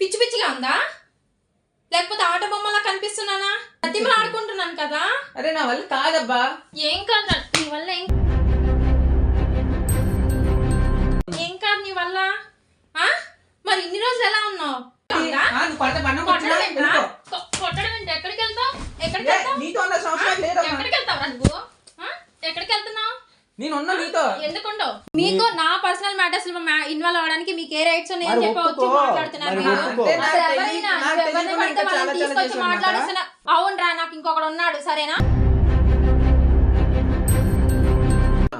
పిచ్చి పిచ్చిగా ఉందా? లేకపోతే ఆట బొమ్మలా కనిపిస్తున్నానా? ప్రతిమలు ఆడుకుంటున్నాను కదా. అరే నా వల్ల కాదబ్బా. ఏం కాదు నీ వల్ల ఏం ఏం కాదు నీ వల్ల? ఆ? మరి ఇన్ని రోజులు ఎలా ఉన్నావు? కొట్టడం ఏంటి? ఎక్కడికి వెళ్తావు? ఎక్కడికి వెళ్తావు? ఎక్కడికి వెళ్తావురా నువ్వు? ఎక్కడికి వెళ్తున్నావు? నేను ఉన్నా నీతో మీకు నా పర్సనల్ మ్యాటర్స్లో ఇన్వాల్వ్ అవడానికి మీకు ఏ రైట్స్ మరి ఉన్నాయని చెప్పి వచ్చి ఒప్పుకో. మాట్లాడుతున్నారు ఎవరైనా ఎవరిని పడితే వాళ్ళని తీసుకొచ్చి అవునరా నాకు ఇంకొకడు ఉన్నాడు సరేనా?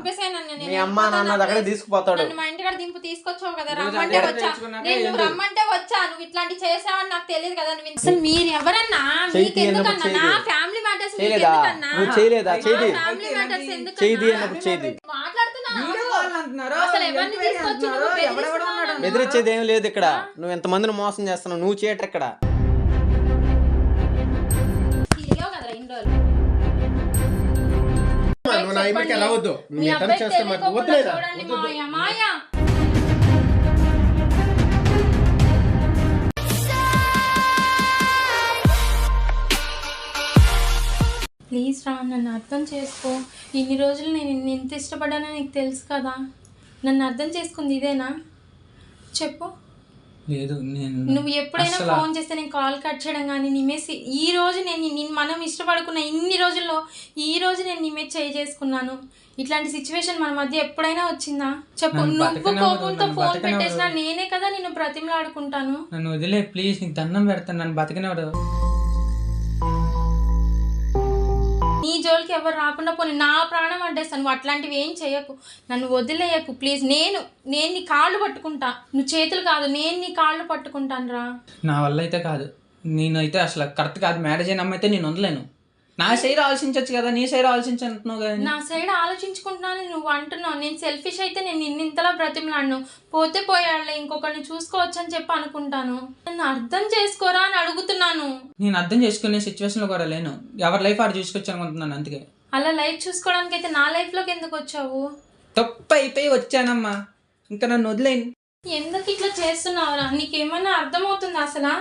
మీ అమ్మ నాన్న. దగ్గర తీసుకుపోతాడు. నన్ను మా ఇంటికాడ దింపు తీసుకొచ్చావు కదా రమ్మంటే వచ్చా. నేను? రమ్మంటే వచ్చా నువ్వు ఇట్లాంటి చేసావని నాకు తెలియదు కదా నువ్వు అసలు మీరు ఎవరన్నా? మీకు ఎందుకన్నా నా. ఫ్యామిలీ మ్యాటర్స్ చేయలేదా? నువ్వు చేయలేదా? చేయి ఫ్యామిలీ మ్యాటర్స్ ఎందుకు చేయి అన్నప్పుడు చేయి. బెదిరించేది ఏం లేదు ఇక్కడ. నువ్వు ఎంతమందిని మోసం చేస్తున్నావు? నువ్వు చేయట ఇక్కడ. నువ్వు నా ఇంటికి నువ్వు ఎట్లా చేస్తే తెలియకోకుండా వద్దులేదా? మాయ ప్లీజ్ రా నన్ను అర్థం చేసుకో. ఇన్ని రోజులు నేను నిన్ను ఎంత ఇష్టపడ్డానో నీకు తెలుసు కదా? నన్ను అర్థం చేసుకుంది ఇదేనా? చెప్పు. లేదు నేను నువ్వు ఎప్పుడైనా ఫోన్ చేస్తే నేను కాల్ కట్ చేయడం కానీ నీ ఈ రోజు నేను నేను మనం ఇష్టపడుకున్న ఇన్ని రోజుల్లో ఈ రోజు నేను నీ మీద చేయి చేసుకున్నాను. ఇట్లాంటి సిచ్యువేషన్ మన మధ్య ఎప్పుడైనా వచ్చిందా? చెప్పు నువ్వు కోపంతో ఫోన్. పెట్టేసినా నేనే కదా నిన్ను బ్రతిమలాడుకుంటాను. నన్ను వదిలే ప్లీజ్ నీకు దండం పెడతాను నన్ను బతకనివ్వడు నీ జోలికి ఎవరు రాకుండా పోనీ నా ప్రాణం అడ్డేస్తాను. నువ్వు అట్లాంటివి ఏం చేయకు. నన్ను వదిలేయకు ప్లీజ్. నేను నేను నీ కాళ్ళు పట్టుకుంటా. నువ్వు చేతులు కాదు నేను నీ కాళ్ళు పట్టుకుంటాను రా నా వల్ల అయితే కాదు. నేనైతే అసలు కరెక్ట్ కాదు. మ్యారేజ్ అయిన అమ్మాయితే నేను వదలేను. నా సైడ్ ఆలోచించవచ్చు కదా నీ సైడ్ ఆలోచించంటున్నావు కదా నా సైడ్ ఆలోచించుకుంటున్నాను నువ్వు అంటున్నావు. నేను సెల్ఫిష్ అయితే నేను నిన్ను ఇంతలా బ్రతిమలాడను. పోతే పోయాడులే ఇంకొకరిని చూసుకోవచ్చు అని చెప్పి అనుకుంటాను. నన్ను అర్థం చేసుకోరా అని అడుగుతున్నాను. నేను అర్థం చేసుకునే సిచ్యువేషన్లో కూడా లేను. ఎవరి లైఫ్ ఆడు చూసుకొచ్చు అనుకుంటున్నాను అందుకే. అలా లైఫ్ చూసుకోవడానికి అయితే నా లైఫ్లోకి ఎందుకు వచ్చావు? తప్పు అయిపోయి వచ్చానమ్మా. ఇంకా నన్ను వదిలేను ఎందుకు ఇట్లా చేస్తున్నావురా? నీకేమన్నా అర్థమవుతుందా అసలు?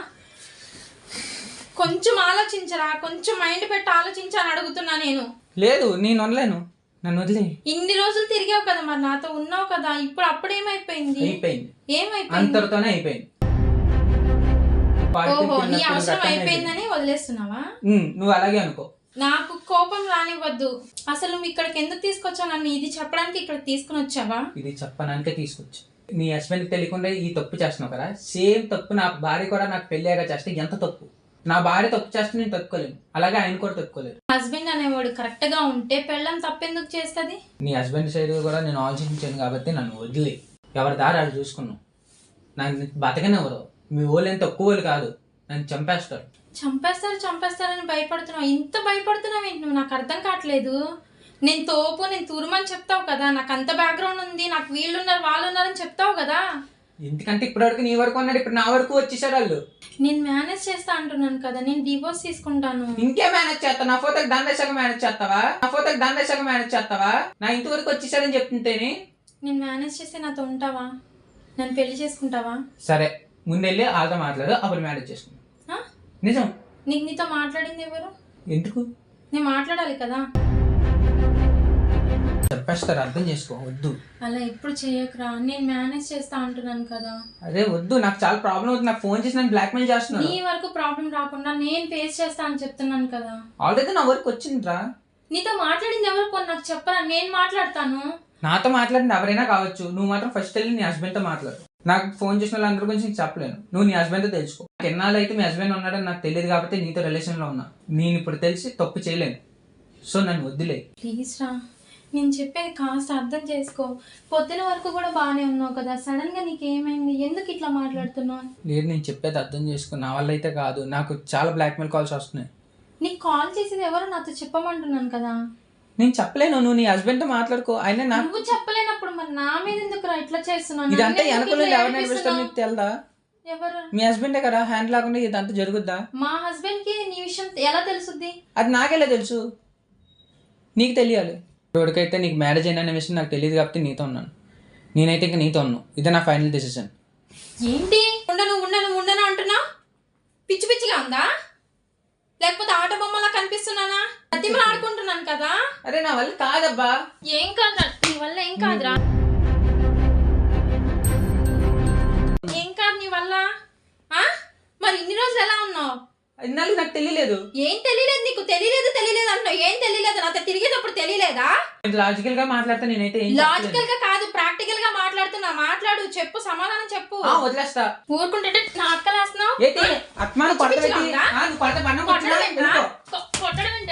కొంచెం ఆలోచించరా కొంచెం మైండ్ పెట్టి ఆలోచించని అడుగుతున్నా నేను. లేదు నేను వదలేను. నన్ను వదిలే. ఇన్ని రోజులు తిరిగావు కదా మరి నాతో ఉన్నావు కదా ఇప్పుడు అప్పుడేమైపోయింది అయిపోయింది. ఏమైపోయింది? అంతటితోనే అయిపోయింది. ఓహో నీ అవసరం అయిపోయిందని వదిలేస్తున్నావా? ఉమ్, నువ్వు అలాగే అనుకో. నాకు కోపం రానివ్వద్దు. అసలు నువ్వు ఇక్కడికి ఎందుకు తీసుకొచ్చావు? నన్ను ఇది చెప్పడానికి ఇక్కడ తీసుకుని వచ్చావా? ఇది చెప్పడానికే తీసుకొచ్చు. నీ హస్బెండ్కి తెలియకుండా ఈ తప్పు చేస్తున్నావు కదా? సేమ్ తప్పు నా భార్య కూడా నాకు పెళ్ళాక చేస్తే ఎంత తప్పు? నా భార్య తప్పు చేస్తే నేను తప్పుకోలేను. అలాగే ఆయన కూడా తప్పుకోలేరు. హస్బెండ్ అనేవాడు కరెక్ట్గా ఉంటే పెళ్ళం తప్పెందుకు చేస్తుంది? నీ హస్బెండ్ సైడ్ కూడా నేను ఆలోచించాను కాబట్టి నన్ను వదిలే. ఎవరి దారి అది చూసుకున్నావు? నన్ను బతకనివ్వరు మీ వాళ్ళు ఏం తక్కువ వాళ్ళు కాదు. నన్ను చంపేస్తారు. చంపేస్తారు చంపేస్తారని భయపడుతున్నావు. ఇంత భయపడుతున్నావు ఏంటి నువ్వు? నాకు అర్థం కావట్లేదు. నేను తోపు నేను తూరుమని చెప్తావు కదా. నాకు అంత బ్యాక్గ్రౌండ్ ఉంది. నాకు వీళ్ళు ఉన్నారు వాళ్ళు ఉన్నారని చెప్తావు కదా. ఎందుకంటే ఇప్పటివరకు నీ వరకు ఉన్నాడు ఇప్పుడు నా వరకు వచ్చేసారు వాళ్ళు. నేను మేనేజ్ చేస్తా అంటున్నాను కదా నేను డివోర్స్ తీసుకుంటాను. ఇంకే మేనేజ్ చేస్తావు? నా ఫోటోకి దండేశాక మేనేజ్ చేస్తావా? నా ఫోటోకి దండేశాక మేనేజ్ చేస్తావా? నా ఇంటి వరకు వచ్చేసారని చెప్తుంటేనే. నేను మేనేజ్ చేస్తే నాతో ఉంటావా? నన్ను పెళ్ళి చేసుకుంటావా? సరే ముందెళ్ళి వాళ్ళతో మాట్లాడు అప్పుడు మేనేజ్ చేసుకుందాం. ఆ? నిజం. నీకు నీతో మాట్లాడింది ఎవరు? ఎందుకు? నేను మాట్లాడాలి కదా. చెప్పేస్తారు అర్థం చేసుకో వద్దు. అలా ఎప్పుడు చేయకురా నేను మేనేజ్ చేస్తా అంటున్నాను కదా. అదే వద్దు నాకు చాలా ప్రాబ్లం అవుతుంది నాకు ఫోన్ చేసి నన్ను బ్లాక్మెయిల్ చేస్తున్నాడు నీ వరకు ప్రాబ్లం రాకుండా నేను ఫేస్ చేస్తా అని చెప్తున్నాను కదా. ఆల్రెడీ నా వరకు వచ్చిందిరా. నీతో మాట్లాడింది ఎవరు కొన్ని నాకు చెప్పరా నేను మాట్లాడతాను. నాతో మాట్లాడిన ఎవరైనా కావచ్చు నువ్వు మాత్రం ఫస్ట్ వెళ్ళి నీ హస్బెండ్తో మాట్లాడు. నాకు ఫోన్ చేసిన వాళ్ళందరి గురించి నీకు చెప్పలేను. నువ్వు నీ హస్బెండ్తో తెలుసుకో. ఎన్నాళ్ళు అయితే మీ హస్బెండ్ ఉన్నాడని నాకు తెలియదు కాబట్టి నీతో రిలేషన్లో ఉన్నా. నేను ఇప్పుడు తెలిసి తప్పు చేయలేను. సో నన్ను వద్దులే. ప్లీజ్ రా. నేను చెప్పేది కాస్త అర్థం చేసుకో. పొద్దున వరకు కూడా బాగానే ఉన్నావు కదా. సడన్గా నీకేమైంది? ఎందుకు ఇట్లా మాట్లాడుతున్నావు? లేదు నేను చెప్పేది అర్థం చేసుకో. నా వల్ల అయితే కాదు. నాకు చాలా బ్లాక్మెయిల్ కాల్స్ వస్తున్నాయి. నీకు కాల్ చేసేది ఎవరో నాతో చెప్పమంటున్నాను కదా. నేను చెప్పలేను. నువ్వు నీ హస్బెండ్తో మాట్లాడుకో. అయినా నాకు నువ్వు చెప్పలేనప్పుడు మరి నా మీద ఎందుకు ఇట్లా చేస్తున్నావు? ఇదంతా ఎందుకు వెనకలో ఇట్లా ఎవరు నడిపిస్తారు ఏడిపిస్తున్నావు? నీకు తెలదా? ఎవరు? మీ హస్బెండే కదా? హ్యాండ్ లేకుండా ఇదంతా జరుగుద్దా? మా హస్బెండ్కి నీ విషయం ఎలా తెలుసుద్ది? అది నాకెలా తెలుసు? నీకు తెలియాలి. ఇప్పటికైతే నీకు మ్యారేజ్ అయిన విషయం నాకు తెలియదు కాబట్టి నీతో ఉన్నాను. నేనైతే ఇంకా నీతో ఉన్నాను. ఇదే నా ఫైనల్ డెసిషన్ ఏంటి? ఉండను ఉండను ఉండను అంటున్నా? పిచ్చి పిచ్చిగా ఉందా? లేకపోతే ఆట బొమ్మలా కనిపిస్తున్నానా? సత్యమని ఆడుకుంటున్నాను కదా? అరే నా వల్ల కాదబ్బా. ఏం కాదు నీ వల్ల ఏం కాదురా ఏం కాదు నీ వల్ల? మరి ఇన్ని రోజులు ఎలా ఉన్నావు? ఇన్నాళ్ళు నాకు తెలియలేదు. ఏం తెలియలేదు నీకు? తెలియలేదు తెలియలేదు అంటున్నావు. ఏం తెలియలేదు? నాతో తిరిగేటప్పుడు తెలియలేదా? లాజికల్గా మాట్లాడితే నేనైతే. లాజికల్గా కాదు ప్రాక్టికల్గా మాట్లాడుతున్నా. మాట్లాడు చెప్పు సమాధానం చెప్పు. వదిలేస్తా. ఊరుకుంటుంటే నా అక్కలేస్తున్నావు అత్మాను కొట్టడం?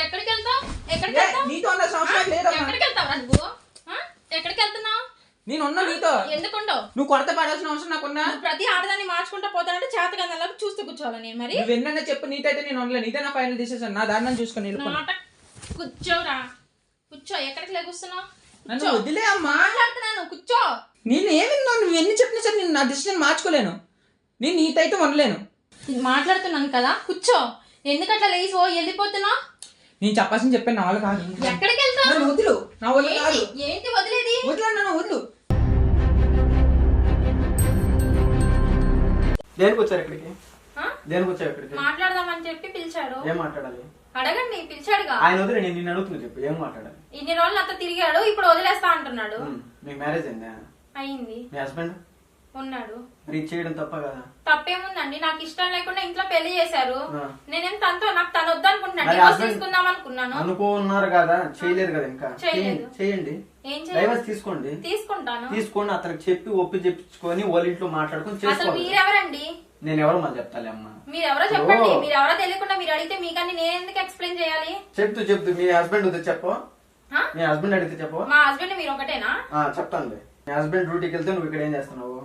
ఎక్కడికి వెళ్తావు? ఎక్కడికి వెళ్తావు? ఎక్కడికి ఆ? ఎక్కడికి వెళ్తున్నావు? నేను ఉన్నా నీతో. ఎందుకుండవు? నువ్వు కొడత పడాల్సిన అవసరం నాకున్నా. ప్రతి ఆడదాన్ని మార్చుకుంటా పోతానంటే చేతకందలా చూస్తూ కూర్చోవాలి నేను మరి. నువ్వు చెప్పు నీతైతే నేను ఉండలేను ఇదే నా ఫైనల్ డిసిషన్ నా దాన్ని చూసుకొని కూర్చోరా. కూర్చో ఎక్కడికి లేగుస్తున్నావు? నన్ను వదిలే అమ్మా. మాట్లాడుతున్నాను కూర్చో. నేను ఏమిన్నావు నువ్వు ఎన్ని చెప్పినా సరే నేను నా డిసిషన్ మార్చుకోలేను. నేను నీతైతే ఉండలేను. మాట్లాడుతున్నాను కదా కూర్చో. ఎందుకట్లా లేచి ఓ వెళ్ళిపోతున్నావు? నేను చెప్పాల్సింది చెప్పాను నా వల్ల కాదు. ఎక్కడికి వెళ్తావు? నన్ను వదిలు. నా కాదు ఏంటి? ఏంటి వదిలేది? వదిలే నన్ను వదిలు. దేనికి వచ్చారు ఇక్కడికి? దేనికి వచ్చావు ఇక్కడికి? మాట్లాడదామని చెప్పి పిలిచాడు. ఏం మాట్లాడాలి? అడగండి పిలిచాడుగా. ఆయన వదిలే నేను నిన్ను అడుగుతున్నా చెప్పు ఏం మాట్లాడాలి? ఇన్ని రోజులు నాతో తిరిగాడు ఇప్పుడు వదిలేస్తా అంటున్నాడు. మీకు మ్యారేజ్ అయిందా? అయింది. మీ హస్బెండ్? ఉన్నాడు. మరి చేయడం తప్ప కదా? తప్పేముందండి నాకు ఇష్టం లేకుండా ఇంట్లో పెళ్ళి చేశారు. నేనేం తనతో నాకు తను వద్దనుకుంటున్నాను తీసుకుందాం అనుకున్నాను అనుకున్నారు కదా చేయలేరు కదా ఇంకా. చేయండి, డైవర్స్ తీసుకోండి. తీసుకుంటాను. తీసుకోండి అతనికి చెప్పి ఒప్పి చెప్పించుకొని వాళ్ళ ఇంట్లో మాట్లాడుకొని అసలు చేసుకోవాలి మీరెవరండి? నేను ఎవరు మళ్ళీ చెప్తాలే అమ్మా. మీరెవరో చెప్పండి. ఓ. మీరెవరో తెలియకుండా మీరు అడిగితే మీకని నేను ఎందుకు ఎక్స్ప్లెయిన్ చేయాలి? చెప్తూ చెప్తూ మీ హస్బెండ్ వద్దు చెప్పు. ఆ? మీ హస్బెండ్ అడిగితే చెప్పు. మా హస్బెండ్ మీరు ఒకటేనా? ఆ, చెప్తానులే. మీ హస్బెండ్ డ్యూటీకి వెళ్తే నువ్వు ఇక్కడ ఏం చేస్తున్నావు?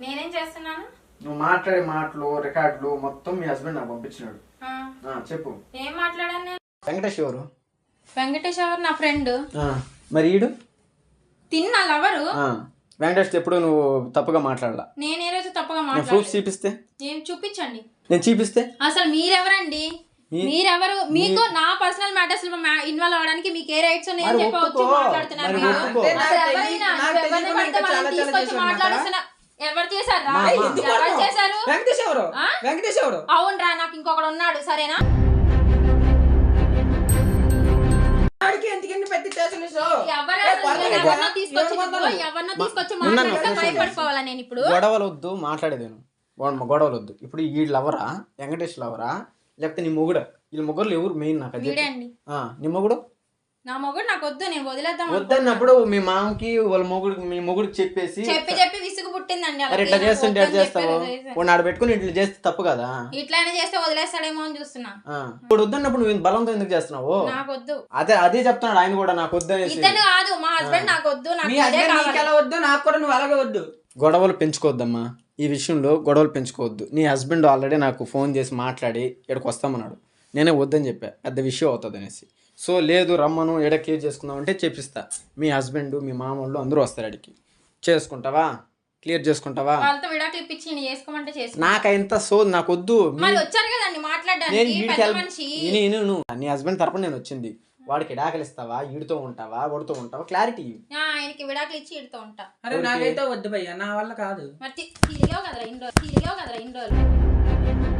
నేనేం చేస్తున్నాను? నువ్వు మాట్లాడే మాటలు రికార్డులు మొత్తం మీ హస్బెండ్ నాకు పంపించినాడు. ఆ, ఆ, చెప్పు. ఏం మాట్లాడాను నేను? వెంకటేష్ ఎవరు? వెంకటేష్ ఎవరు? నా ఫ్రెండ్ మరి ఈడు? తిన్న లవరు. వెంకటేష్ ఎప్పుడు నువ్వు తప్పుగా మాట్లాడాల? నేను ఏ రోజు తప్పగా నేను మాట్లాడు ప్రూఫ్ చూపిస్తే? ఏం చూపించండి. నేను చూపిస్తే? అసలు మీరెవరండి? మీ- మీరెవరు? మీకు నా పర్సనల్ మ్యాటర్స్లో ఇంట్వాల్వ్ అవడానికి మీకు ఏ రైట్స్ నేను మరి చెప్పి వచ్చి ఒప్పుకో. మాట్లాడుతున్నారు మరి మీరు. ఒప్పుకో. అసలు నాకు ఎవరైనా తెలియదు, నాకు నువ్వు ఎవరిని తెలియకుండా పడితే ఇంకా వాళ్ళని చాలా చాలా తీసుకొచ్చి చేశారు మాట్లాడుతున్నా ఎవరు చేశారా ఏయ్, ఎందుకు ఎవరు కొడతావు? చేశారు? వెంకటేష్ ఎవరు? ఆ? వెంకటేష్ ఎవరు? అవునరా నాకు ఇంకొకడు ఉన్నాడు. సరేనా? ఎవరినో తీసుకొచ్చి ఉన్నాను, మాట్లాడితే ఒక్క నిమిషం. భయపడిపోవాలా నేను ఇప్పుడు? గొడవలు వద్దు మాట్లాడేది నేను. గొడవ- గొడవలు వద్దు ఇప్పుడు ఈ లవరా వెంకటేష్ లవరా లేకపోతే నీ మొగుడా వీళ్ళ ముగ్గురు ఎవరు మెయిన్ నాకు నీ మొగుడు? నా మొగుడు నాకు వద్దు నేను వదిలేద్దాం వద్దన్నప్పుడు మీ మామకి వాళ్ళ మొగుడికి మీ మొగుడికి చెప్పేసి చెప్పి చెప్పి విసుగు పుట్టిందండి ఇట్లా చేస్తుంటే ఎట్లా చేస్తావు? చెప్పారు వదిలేసా. వాడిని ఆడ పెట్టుకుని ఇట్లా చేస్తే తప్పు కదా? ఇట్లా అయినా చేస్తే వదిలేస్తాడేమో అని చూస్తున్నా. ఇప్పుడు వద్దన్నప్పుడు నువ్వు బలంతో ఎందుకు చేస్తున్నావు? నాకు వద్దు అదే అదే చెప్తున్నాడు ఆయన కూడా నాకు వద్దనేసి ఇతను కాదు మా హస్బెండ్ నాకు వద్దు నాకు ఎలా వద్దు నాకు కూడా నువ్వు అలాగే వద్దు. గొడవలు పెంచుకోవద్దమ్మా. ఈ విషయంలో గొడవలు పెంచుకోవద్దు. నీ హస్బెండ్ ఆల్రెడీ నాకు ఫోన్ చేసి మాట్లాడి ఇక్కడికి వస్తామన్నాడు. నేనే వద్దని చెప్పా. పెద్ద విషయం అవుతుంది అనేసి సో లేదు రమ్మను ఎడ క్లియర్ చేసుకుందాం అంటే చెప్పిస్తా మీ హస్బెండ్ మీ మామూళ్ళు అందరూ వస్తారు అడిగి చేసుకుంటావా? క్లియర్ చేసుకుంటావా? వాళ్ళతో విడాకులు ఇప్పించి నేను చేసుకోమంటే చేసుకో. నాకు ఇంత సో నాకు వద్దు మరి వచ్చారు కదండి నేను మాట్లాడడానికి వీడికి పెద్ద help- మనిషి. ఈయన ఈయన నువ్వు నీ హస్బెండ్ తరపున నేను వచ్చింది. వాడికి ఎడాకలు ఇస్తావా? ఈడితో ఉంటావా? వాడితో ఉంటావా? క్లారిటీ ఆ, ఆయనకి విడాకులు ఇచ్చి ఇడుతూ ఉంటా. అరే నాకైతే వద్దు భయ్యా. నా వల్ల కాదు. మరి తి- తిరిగావు కదరా ఇన్ని రోజులు. తిరిగావు కదరా ఇన్ని రోజులు.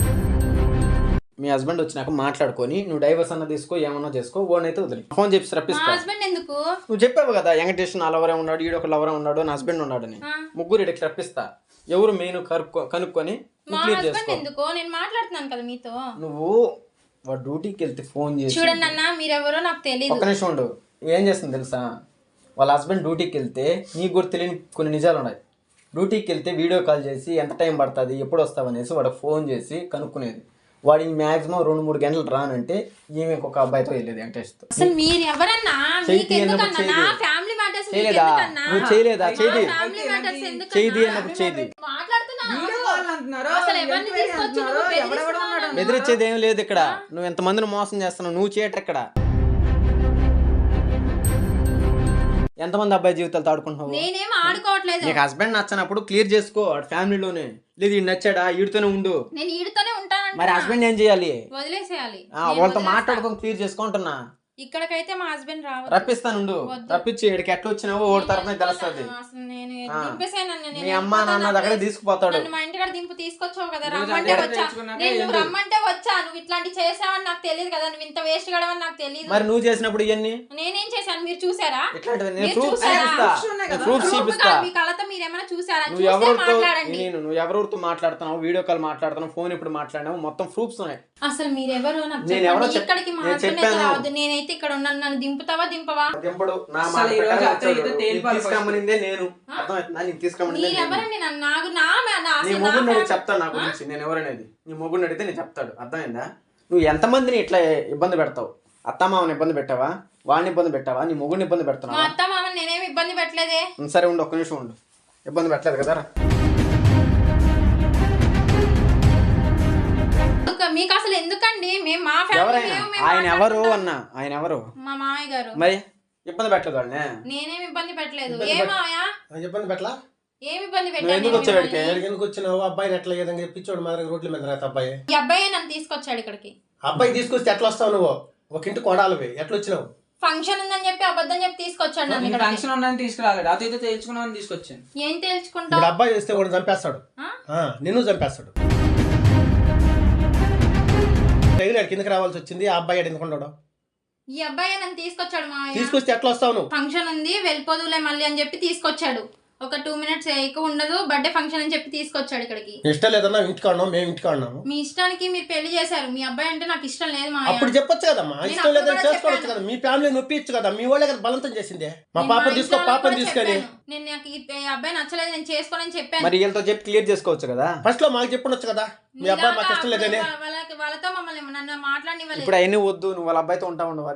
మీ హస్బెండ్ వచ్చినాక మాట్లాడుకొని నువ్వు డైవర్స్ అన్న తీసుకో ఏమన్నా చేసుకో ఓనైతే వదిలి. ఫోన్ చెప్పి రప్పిస్తా హస్బెండ్ ఎందుకు? నువ్వు చెప్పావు కదా వెంకటేష్ నా లవరే ఉన్నాడు ఈడొక లవరే ఉన్నాడు నా హస్బెండ్ ఉన్నాడని. ఆ. ముగ్గురు ఇక్కడికి రప్పిస్తా. ఎవరు మెయిన్ కనుక్కో కనుక్కొని మా నువ్వు క్లియర్ హస్బెండ్ చేసుకో. ఎందుకు? నేను మాట్లాడుతున్నాను కదా మీతో. నువ్వు వాడు డ్యూటీకి వెళ్తే ఫోన్ చేసి చూడండి అన్న మీరెవరో నాకు తెలియదు ఒక్క నిమిషం ఉండు. ఏం చేస్తుంది తెలుసా? వాళ్ళ హస్బెండ్ డ్యూటీకి వెళ్తే నీకు కూడా తెలియని కొన్ని నిజాలు ఉన్నాయి. డ్యూటీకి వెళ్తే వీడియో కాల్ చేసి ఎంత టైం పడుతుంది? ఎప్పుడు వస్తావు? అనేసి వాడికి ఫోన్ చేసి కనుక్కునేది. వాడి మ్యాక్సిమం రెండు మూడు గంటలు రానంటే ఈమె ఒక అబ్బాయితో వెళ్ళేది వెంకటేష్తో. అసలు మీరు ఎవరన్నా చెయ్యి మీకు తీయనప్పుడు ఎందుకన్నా నా చెయ్యి. ఫ్యామిలీ మ్యాటర్స్ మీకు చేయలేదా? ఎందుకన్నా నువ్వు చేయలేదా? చేయి ఫ్యామిలీ మ్యాటర్స్ ఎందుకు చేయి అన్నప్పుడు చేయి మాట్లాడుతున్నా అసలు ఎవరిని తీసుకొచ్చి నువ్వు బెదిరిస్తున్నావు? బెదిరించేది ఏం లేదు ఇక్కడ. నువ్వు ఎంతమందిని మోసం చేస్తున్నావు? నువ్వు చేయట ఇక్కడ? ఎంతమంది అబ్బాయి జీవితాలు తాడుకుంటున్నావు? నేనేం ఆడుకోవట్లేదు. నీకు హస్బెండ్ నచ్చనప్పుడు క్లియర్ చేసుకో వాడి ఫ్యామిలీలోనే. లేదు ఈడు నచ్చాడా? ఈడితోనే ఉండు. నేను ఈడుతోనే ఉంటానంట మరి హస్బెండ్ ఏం చేయాలి? వదిలేసేయాలి. వాళ్ళతో. మాట్లాడుకొని క్లియర్ చేసుకుంటున్నా ఇక్కడికైతే మా హస్బెండ్ రావద్దు. రప్పిస్తానుండు. వద్దు. రప్పించి ఇక్కడికి ఎట్లా వచ్చినావో ఓడి తరఫున తెలుస్తుంది. అసలు నేను. దింపేసాను మీ అమ్మ నాన్న. దగ్గర తీసుకుపోతాడు. మా ఇంటికాడ దింపు తీసుకొచ్చావు కదా రమ్మంటే వచ్చా. నేను? రమ్మంటే వచ్చా? నువ్వు ఇట్లాంటి చేసావని నాకు తెలియదు కదా నువ్వు ఇంత వేస్ట్ గడవని నాకు తెలియదు. మరి నువ్వు చేసినప్పుడు ఇవన్నీ నేనేం చేశాను? మీరు చూసారా? ఇట్లాంటివి ప్రూఫ్ ప్రూఫ్ చూపిస్తా. ఏమైనా చూసారా? నువ్వు చూస్తే ఎవరితో మాట్లాడండి. నేను నువ్వు ఎవరితో మాట్లాడుతున్నావు? వీడియో కాల్ మాట్లాడుతున్నావు? ఫోన్ ఇప్పుడు మాట్లాడినావు? మొత్తం ప్రూఫ్స్ ఉన్నాయి. అసలు మీరెవరు నాకు నేను ఎవరో ఇక్కడికి మా నేను హస్బెండ్ అయితే చెప్పాను. రావద్దు. నేనైతే ఇక్కడ ఉన్నాను. నన్ను దింపుతావా దింపవా? దింపడు. నా అసలు మాట తీసుకురమ్మనిందే నేను. నేను మీరెవరండి నన్ను నాకు నా నా- ఫ్యామిలీ- చెప్తాడు నా గురించి. నేను ఎవరనేది. నీ మొగుడిని అడిగితే నేను చెప్తాడు. అర్థమైందా? నువ్వు ఎంతమందిని ఇట్లా ఇబ్బంది పెడతావు? అత్తమామని ఇబ్బంది పెట్టావా? వాడిని ఇబ్బంది పెట్టావా? నీ మొగుడిని ఇబ్బంది పెడుతున్నావా? అత్త మామ నేనేమి ఇబ్బంది పెట్టలేదే? సరే ఉండు ఒక్క నిమిషం ఉండు. ఇబ్బంది పెట్టలేదు కదా మీకు అసలు ఎందుకండి? మేము మా ఫ్యామిలీ ఎవరైనా? మేము- మేము ఆయన ఎవరు మాట్లాడుకుంటాం. అన్న? ఆయన ఎవరు? మా మామయ్య గారు. మరి ఇబ్బంది పెట్టలేదు వాళ్ళని? నేనేమి ఇబ్బంది పెట్టలేదు. ఇబ్బంది ఏ పెట్- మాయా అని చెప్పండి పెట్లా ఏమి ఇబ్బంది నువ్వు ఎందుకు పెట్టాను వచ్చావు ఇక్కడికి? ఎక్కడికి ఎందుకు వచ్చినావు? అబ్బాయిని ఎట్లా ఏదంగా పిచ్చోడు మా దగ్గర రోడ్ల మీద రాత అబ్బాయి. ఈ అబ్బాయి నన్ను తీసుకొచ్చాడు ఇక్కడికి. అబ్బాయి తీసుకొస్తే ఎట్లా వస్తావు నువ్వు? ఒక ఇంటి కొడాలివి. ఎట్లా వచ్చినావు? ఫంక్షన్ ఉందని చెప్పి అబద్ధం చెప్పి తీసుకొచ్చాడు నన్ను ఇక్కడికి. ఫంక్షన్ ఉన్నాను తీసుకురాలేదు అతో ఇదో తేల్చుకున్నామని తీసుకొచ్చాను. ఏం ఇప్పుడు తెలుసుకుంటావు అబ్బాయి వస్తే కూడా చంపేస్తాడు. ఆ? ఆ, నిన్ను చంపేస్తాడు. తగిలాడు కిందకి రావాల్సి వచ్చింది ఆ అబ్బాయి ఎందుకు ఉండడు? ఈ అబ్బాయి నన్ను తీసుకొచ్చాడు మా తీసుకొస్తే ఎట్లా వస్తావు నువ్వు? ఫంక్షన్ ఉంది వెళ్ళిపోదులే మళ్ళీ అని చెప్పి తీసుకొచ్చాడు. ఒక టూ మినిట్స్ ఎక్కువ ఉండదు బర్త్డే ఫంక్షన్ అని చెప్పి తీసుకొచ్చాడు ఇక్కడికి. ఇష్టం లేదన్నా ఇంటికి ఉన్నాం మేము ఇంటికి ఉన్నాము మీ ఇష్టానికి మీరు పెళ్ళి చేశారు మీ అబ్బాయి అంటే నాకు ఇష్టం లేదు మా అప్పుడు చెప్పొచ్చు కదమ్మా ఇష్టం లేదని చేసుకోవచ్చు. కదా మీ ఫ్యామిలీ నొప్పించు కదా మీ వాళ్ళే కదా బలవంతం చేసిందే. మా పాపని తీసుకో పాపని తీసుకొని. నేను నాకు ఈ అబ్బాయి నచ్చలేదు నేను చేసుకోనని చెప్పాను. మరి వీళ్ళతో చెప్పి క్లియర్ చేసుకోవచ్చు కదా? ఫస్ట్లో మాకు చెప్పుండొచ్చు కదా మీ అబ్బాయి మాకు ఇష్టం లేదని. వాళ్ళతో మమ్మల్ని నన్ను మాట్లాడినివ్వలేదు. ఇప్పుడు అవన్నీ వద్దు నువ్వు వాళ్ళ అబ్బాయితో ఉంటా ఉండవు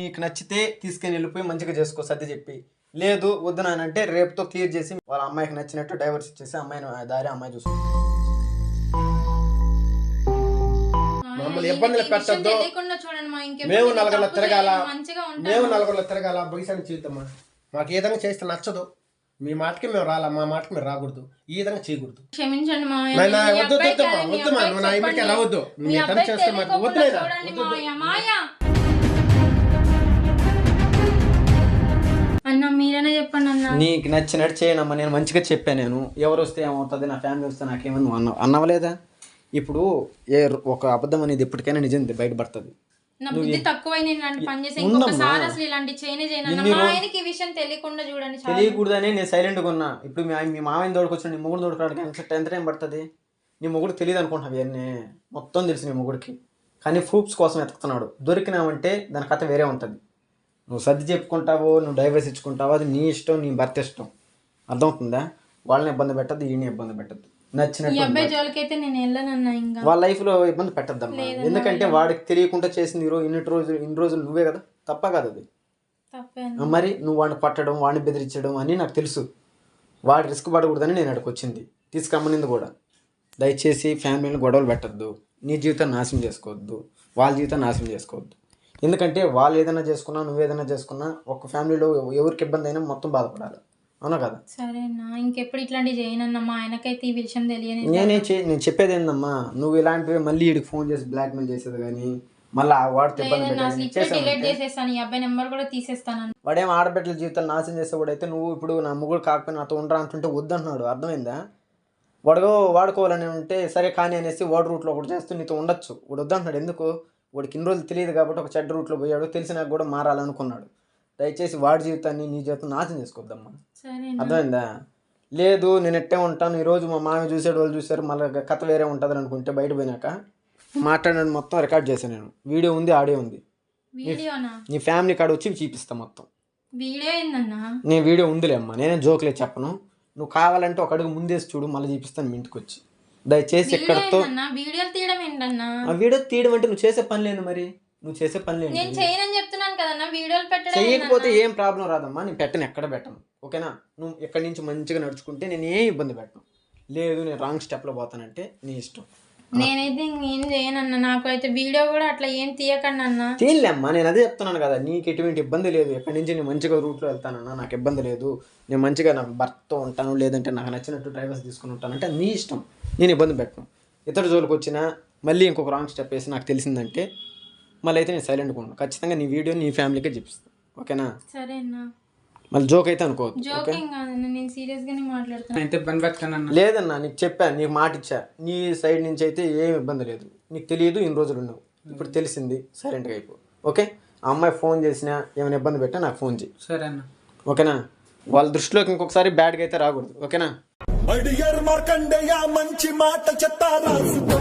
నీకు నచ్చితే తీసుకెళ్ళి వెళ్ళిపోయి మంచిగా చేసుకో సర్ది చెప్పి. లేదు వద్దు నానంటే రేపుతో క్లియర్ చేసి వాళ్ళ అమ్మాయికి నచ్చినట్టు డైవర్స్ ఇచ్చేసి అమ్మాయిని దారి అమ్మాయి చూసుకో. మమ్మల్ని ఇబ్బందులు పెట్టొద్దు. మేము నలుగురిలో తిరగాల. మేము నలుగురిలో తిరగాల. బగిసాన్ని చేద్దామా మాకు ఏదైనా చేస్తే నచ్చదు. మీ మాటకి మేము రాలా మా మాటకి మీరు రాకూడదు. ఈ విధంగా చేయకూడదు. క్షమించండి మీ వద్దు, మీ అబ్బాయికి నువ్వు నా ఇంటికి చెప్పండి. రావద్దు. మీ అబ్బాయికి చేస్తే మాకు వద్దు, అన్న మీరైనా చెప్పండి అన్న. నీకు నచ్చినట్టు చేయనమ్మా నేను మంచిగా చెప్పాను నేను. ఎవరు వస్తే ఏమవుతుంది నా ఫ్యామిలీ వస్తే నాకేమని నువ్వు అన్నావు? అన్నవలేదా? ఇప్పుడు ఏ ఒక అబద్ధం అనేది ఎప్పటికైనా నిజం బయటపడుతుంది. నా బుద్ధి తక్కువై నేను ఇలాంటి పని చేసి ఉందమ్మా. ఇంకొకసారి అసలు ఇలాంటి చేయనే చేయను అన్న. ఇన్ని మా రో- ఆయనకి ఈ విషయం తెలియకుండా చూడండి చాలు. తెలియకూడదని నేను సైలెంట్గా ఉన్నా. ఇప్పుడు మీ మీ మామయ్య తోడుకొచ్చిన నీ మొగుడు తోడుకోవడానికి ఎంత ఎంత టైం పడుతుంది? నీ మొగుడు తెలియదు అనుకుంటున్నావు ఇవన్నీ. మొత్తం తెలుసు నీ మొగుడికి. కానీ ప్రూఫ్స్ కోసం ఎత్తుకుతున్నాడు దొరికినావంటే దాని కథ వేరే ఉంటుంది. నువ్వు సర్ది చెప్పుకుంటావో నువ్వు డైవర్స్ ఇచ్చుకుంటావో అది నీ ఇష్టం నీ భర్త ఇష్టం. అర్థమవుతుందా? వాళ్ళని ఇబ్బంది పెట్టద్దు ఈయన ఇబ్బంది పెట్టద్దు. నచ్చినట్టు వాళ్ళ లైఫ్లో ఇబ్బంది పెట్టద్దమ్మా. ఎందుకంటే వాడికి తెలియకుండా చేసింది ఈ రోజు ఇన్ని రోజులు ఇన్ని రోజులు నువ్వే కదా. తప్ప కాదు అది. మరి నువ్వు వాడిని పట్టడం వాడిని బెదిరించడం అని నాకు తెలుసు. వాడు రిస్క్ పడకూడదని నేను అక్కడికి వచ్చింది. తీసుకమ్మనింది కూడా. దయచేసి ఫ్యామిలీని గొడవలు పెట్టద్దు. నీ జీవితాన్ని నాశనం చేసుకోవద్దు. వాళ్ళ జీవితాన్ని నాశనం చేసుకోవద్దు. ఎందుకంటే వాళ్ళు ఏదైనా చేసుకున్నా నువ్వు ఏదైనా చేసుకున్నా ఒక ఫ్యామిలీలో ఎవరికి ఇబ్బంది అయినా మొత్తం బాధపడాలి. అవునా కదా? సరే అన్న ఇంకెప్పుడు ఇట్లాంటివి చేయనన్నా మా ఆయనకైతే ఈ విషయం తెలియని నేనే చే- నేను చెప్పేది ఏందమ్మా నువ్వు ఇలాంటివి మళ్ళీ వీడికి ఫోన్ చేసి బ్లాక్మెయిల్ చేసేది కానీ మళ్ళీ వాడితో ఇబ్బంది డిలీట్ చేసేస్తాను ఈ అబ్బాయి నెంబర్ కూడా తీసేస్తాను వాడేం ఆడబిడ్డల జీవితాలు నాశనం చేసేవాడైతే నువ్వు ఇప్పుడు నా ముగ్గురు కాకపోయినా నాతో ఉండరా అంటుంటే వద్దంటున్నాడు అర్థమైందా? వాడుగో వాడుకోవాలని ఉంటే సరే కానీ అనేసి వాడు రూట్లో ఒకటి చేస్తూ నీతో ఉండొచ్చు వాడు వద్దంటున్నాడు ఎందుకు? వాడికి ఇన్ని రోజులు తెలియదు కాబట్టి ఒక చెడ్డ రూట్లో పోయాడు తెలిసినా కూడా మారాలనుకున్నాడు. దయచేసి వాడి జీవితాన్ని నీ జీవితం నాశనం చేసుకోవద్దమ్మా. అర్థమైందా? లేదు నేను ఎట్టే ఉంటాను ఈరోజు మా మామ చూసాడు వాళ్ళు చూశారు మళ్ళీ కథ వేరే ఉంటుంది అనుకుంటే బయట పోయినాక మాట్లాడిన మొత్తం రికార్డ్ చేశాను నేను. వీడియో ఉంది ఆడియో ఉంది. నీ ఫ్యామిలీ కాడ వచ్చి చూపిస్తా మొత్తం. వీడియో ఏందన్నా? నీ వీడియో ఉందిలే అమ్మా నేనే జోక్లే చెప్పను. నువ్వు కావాలంటే ఒక అడుగు ముందేసి చూడు మళ్ళీ చూపిస్తాను మీ ఇంటికి వచ్చి. దయచేసి ఏందన్నా వీడియోలు తీయడం ఏంటన్నా? ఆ వీడియో తీయడం అంటే నువ్వు చేసే పని లేదు మరి. నువ్వు చేసే పని లేదు. నేను చేయనని చెప్తున్నాను కదన్నా వీడియోలు పెట్టడం చేయకపోతే? ఏం ప్రాబ్లం రాదమ్మా నేను పెట్టను ఎక్కడ పెట్టను. ఓకేనా? నువ్వు ఎక్కడి నుంచి మంచిగా నడుచుకుంటే నేను ఏం ఇబ్బంది పెట్టను. లేదు నేను రాంగ్ స్టెప్లో పోతానంటే నీ ఇష్టం. నేనైతే ఇంకేం చేయనన్నా. నాకు అయితే వీడియో కూడా అట్లా ఏం తీయకండి అన్న తీయలేమ్మా నేను అదే చెప్తున్నాను కదా నీకు ఎటువంటి ఇబ్బంది లేదు. ఎక్కడి నుంచి నేను మంచిగా రూట్లో వెళ్తానన్నా నాకు ఇబ్బంది లేదు. నేను మంచిగా నాకు భర్తతో ఉంటాను లేదంటే నాకు నచ్చినట్టు డ్రైవర్స్ తీసుకుని ఉంటాను అంటే నీ ఇష్టం. నేను ఇబ్బంది పెట్టను. ఇతర జోలికి వచ్చినా మళ్ళీ ఇంకొక రాంగ్ స్టెప్ వేసి నాకు తెలిసిందంటే మళ్ళీ అయితే నేను సైలెంట్గా ఉన్నాను ఖచ్చితంగా నీ వీడియో నీ ఫ్యామిలీకే చూపిస్తాను ఓకేనా? సరే అన్నా మళ్ళీ జోక్ అయితే అనుకోవద్దు ఓకే? జోకింగ్ కాదన్నా నేను సీరియస్ గానే మాట్లాడుతున్నా ఎంత ఇబ్బంది పెట్టానన్న లేదన్నా నీకు చెప్పాను నీకు మాట ఇచ్చా. నీ సైడ్ నుంచి అయితే ఏం ఇబ్బంది లేదు. నీకు తెలియదు ఇన్ని రోజులు ఉన్నావు. ఇప్పుడు తెలిసింది సైలెంట్గా అయిపో. ఓకే? ఆ అమ్మాయి ఫోన్ చేసినా ఏమైనా ఇబ్బంది పెట్టా నాకు ఫోన్ చేయి సరే అన్న. ఓకేనా? వాళ్ళ దృష్టిలోకి ఇంకొకసారి బ్యాడ్గా అయితే రాకూడదు. ఓకేనా? అడియర్ మార్కండేయ మంచి మాట చెత్త రాసుకో